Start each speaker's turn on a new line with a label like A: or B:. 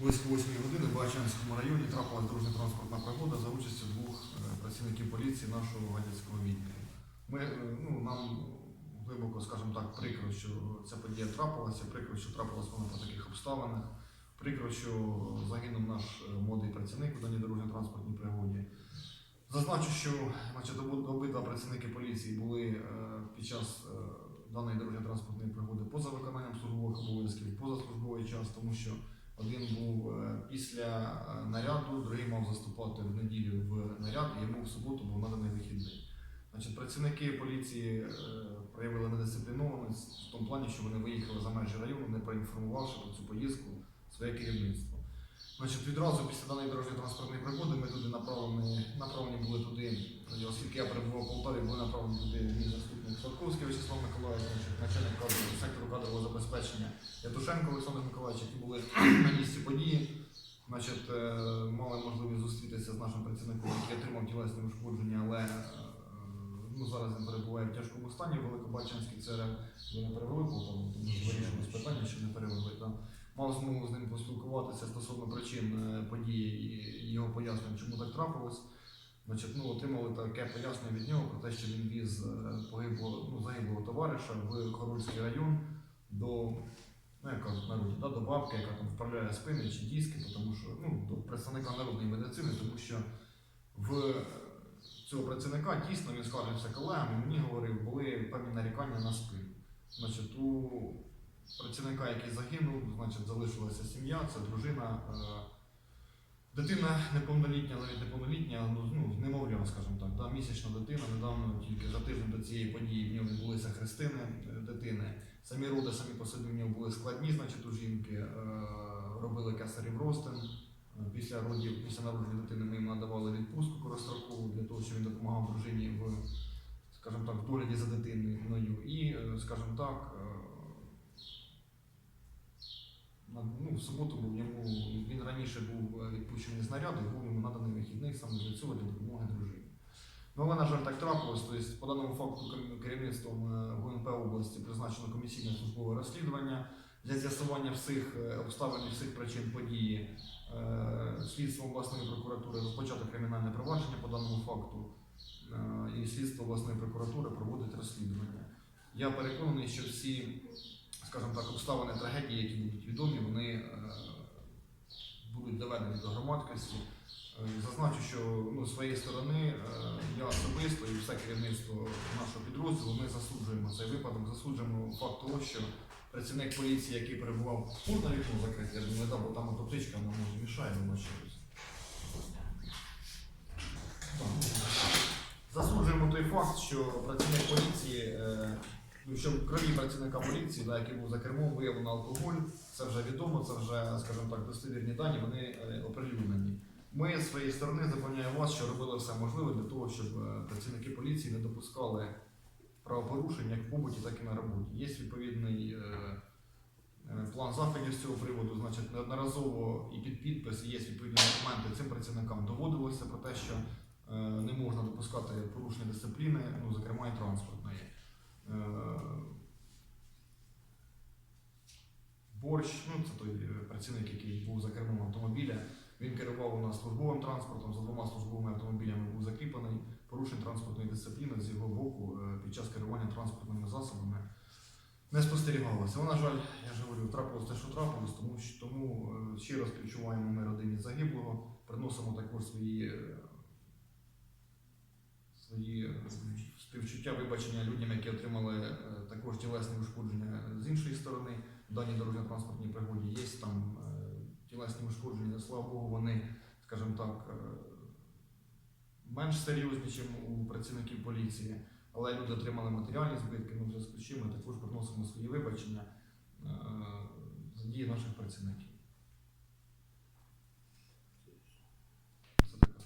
A: Близько 8 години в Бачанському районі трапилася дорожня транспортна пригода за участю двох е, працівників поліції нашого гадяцького відділу. Ми, е, ну, нам глибоко, скажімо так, прикро, що ця подія трапилася, прикро, що трапилася вона по таких обставинах, прикро, що загинув наш е, молодий працівник у даній дорожньо-транспортній пригоді. Зазначу, що значить, обидва працівники поліції були під час даної дорожньо-транспортної пригоди поза виконанням службових обов'язків, поза службовий час, тому що один був е, після е, наряду, другий мав заступати в неділю в наряд, і йому в суботу був наданий вихідний. Значить, працівники поліції е, проявили недисциплінованість в тому плані, що вони виїхали за межі району, не проінформувавши про цю поїздку своє керівництво. Значить, відразу після даної дорожньої транспортної пригоди ми туди направлені, направлені були туди, оскільки я перебував в Полтаві, були направлені туди мій заступник Сладковський Вячеслав Миколаївич, начальник сектору кадрового забезпечення Ятушенко Олександр Миколаївич, які були на місці події. Значить, е, мали можливість зустрітися з нашим працівником, який отримав тілесні ушкодження, але е, ну, зараз він перебуває в тяжкому стані в Великобачанській ЦРМ. Ми не перевели тому що вирішили питання, щоб не перевели. Мав змогу з ним поспілкуватися стосовно причин е, події і його пояснень, чому так трапилось. Значить, ну, отримали таке пояснення від нього про те, що він віз е, погиблого, ну, загиблого товариша в Хорольський район до, ну, як кажуть в народі, да, до бабки, яка там вправляє спини чи диски, тому що, ну, до представника народної медицини, тому що в цього працівника дійсно він скаржився колегам, і мені говорив, були певні нарікання на спину. Значить, у працівника, який загинув, значить, залишилася сім'я, це дружина. е, Дитина неповнолітня, навіть неповнолітня, ну, ну немовля, скажімо так, да, місячна дитина. Недавно тільки за тиждень до цієї події в нього відбулися хрестини е, дитини. Самі роди самі по собі в нього були складні, значить, у жінки е, робили кесарів ростин. Після родів, після народження дитини ми їм надавали відпустку корострокову для того, щоб він допомагав дружині в, скажімо так, в догляді за дитиною. І, скажімо так, ну, в суботу йому він раніше був е, відпущений з наряду і був йому наданий вихідний саме для цього для допомоги дружині. Ну, але, на жаль, так трапилось. Тобто, по даному факту керівництвом е, ГУНП області призначено комісійне службове розслідування для з'ясування всіх е, обставин і всіх причин події. Слідством обласної прокуратури розпочато кримінальне провадження по даному факту, і слідство обласної прокуратури проводить розслідування. Я переконаний, що всі скажімо так, обставини трагедії, які будуть відомі, вони е, будуть доведені до громадськості. Е, Зазначу, що ну, з своєї сторони е, я особисто і все керівництво нашого підрозділу ми засуджуємо цей випадок, засуджуємо факт того, що працівник поліції, який перебував, можна вікно закрити, я думаю, да, бо там от птичка вона може мішає, вибачаюсь. Засуджуємо той факт, що працівник поліції, ну, що в крові працівника поліції, да, який був за кермом, виявлено алкоголь. Це вже відомо, це вже, скажімо так, достовірні дані, вони е, оприлюднені. Ми з своєї сторони запевняємо вас, що робили все можливе для того, щоб е, працівники поліції не допускали правопорушень як в побуті, так і на роботі. Є відповідний е, е, план заходів з цього приводу, значить, неодноразово і під підпис є відповідні документи цим працівникам доводилося про те, що е, не можна допускати порушення дисципліни, ну, зокрема і транспортної. Е, Борщ, ну це той е, працівник, який був за кермом автомобіля. Він керував у нас службовим транспортом, за двома службовими автомобілями був закріплений. Порушень транспортної дисципліни з його боку е, під час керування транспортними засобами не спостерігалося. На жаль, я ж говорю, трапилось те, що трапилось, тому тому е, щиро співчуваємо ми родині загиблого, приносимо також свої, свої е, співчуття, вибачення людям, які отримали е, також тілесні ушкодження з іншої сторони в даній дорожньо-транспортній пригоді. Є там е, тілесні ушкодження, слава Богу, вони, скажімо так, менш серйозні, ніж у працівників поліції, але люди отримали матеріальні збитки, ну, в зв'язку з чим ми також приносимо свої вибачення за дії наших працівників.